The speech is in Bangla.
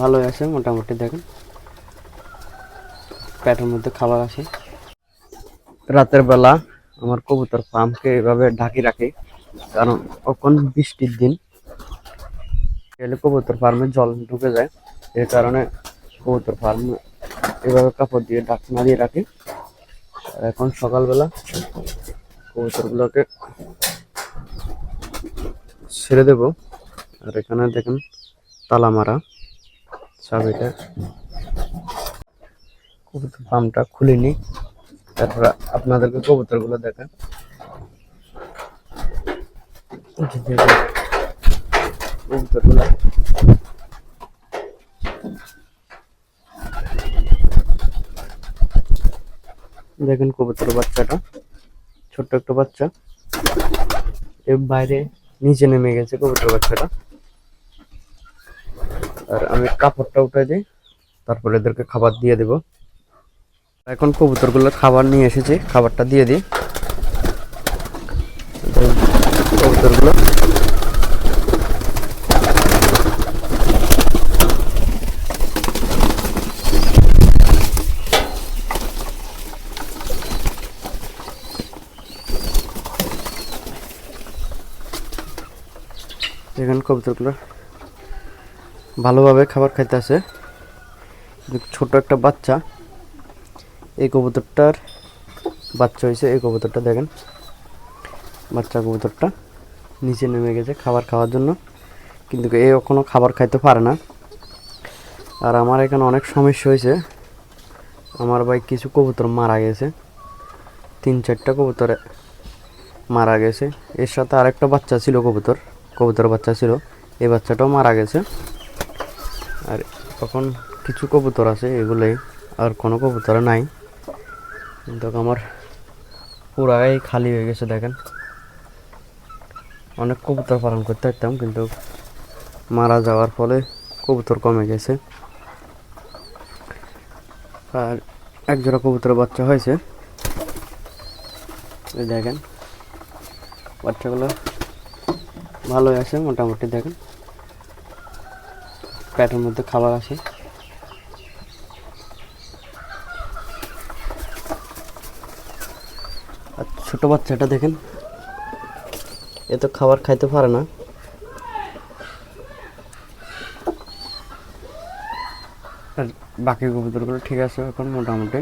ভালোই আছে, মোটামুটি দেখেন। পেটের মধ্যে খাবার আছে। রাতের বেলা আমার কবুতর ফার্মকে এভাবে ঢাকি রাখি, কারণ কখন বৃষ্টির দিন। গেলে কবুতর ফার্মে জল ঢুকে যায় এর কারণে কবুতর ফার্ম এভাবে কাপড় দিয়ে ঢাকনা দিয়ে রাখি। এখন সকালবেলা কবুতরগুলোকে ছেড়ে দেব। আর এখানে দেখেন তালা মারা। চাবিটা কবুতর ফার্মটা খুলিনি তারপর আপনাদেরকে কবুতরগুলো দেখান। কবুতরগুলো। দেখেন কবুতর বাচ্চাটা, ছোট্ট একটা বাচ্চা। এর বাইরে নিচে নেমে গেছে কবুতর বাচ্চাটা। আর আমি কাপড়টা উঠে দিই, তারপরে এদেরকে খাবার দিয়ে দেব। এখন কবুতরগুলো খাবার নিয়ে এসেছি, খাবারটা দিয়ে দিই। কবুতরগুলো। দেখেন কবুতরগুলো। ভালোভাবে খাবার খাইতে আছে। ছোট একটা বাচ্চা, এই কবুতরটার বাচ্চা হয়েছে এই কবুতরটা দেখেন। বাচ্চা কবুতরটা নিচে নেমে গেছে খাবার খাওয়ার জন্য। কিন্তু এ এখনও খাবার খাইতে পারে না। আর আমার এখানে অনেক সমস্যা হয়েছে আমার ভাই কিছু কবুতর মারা গেছে। তিন চারটা কবুতর মারা গেছে। এর সাথে আরেকটা বাচ্চা ছিল কবুতর কবুতর বাচ্চা ছিল। এই বাচ্চাটাও মারা গেছে। আর এখন কিছু কবুতর আছে, এগুলোই। আর কোনো কবুতর নাই। কিন্তু আমার পুরাই খালি হয়ে গেছে, দেখেন। অনেক কবুতর পালন করতে পারতাম, কিন্তু মারা যাওয়ার ফলে কবুতর কমে গেছে। আর এক জোড়া কবুতর বাচ্চা হয়েছে। দেখেন, বাচ্চাগুলো ভালোই আছে, মোটামুটি দেখেন। পেটের মধ্যে খাবার আসে আর ছোটো বাচ্চাটা দেখেন, এ তো খাবার খাইতে পারে না। আর বাকি কবুতরগুলো ঠিক আছে এখন মোটামুটি।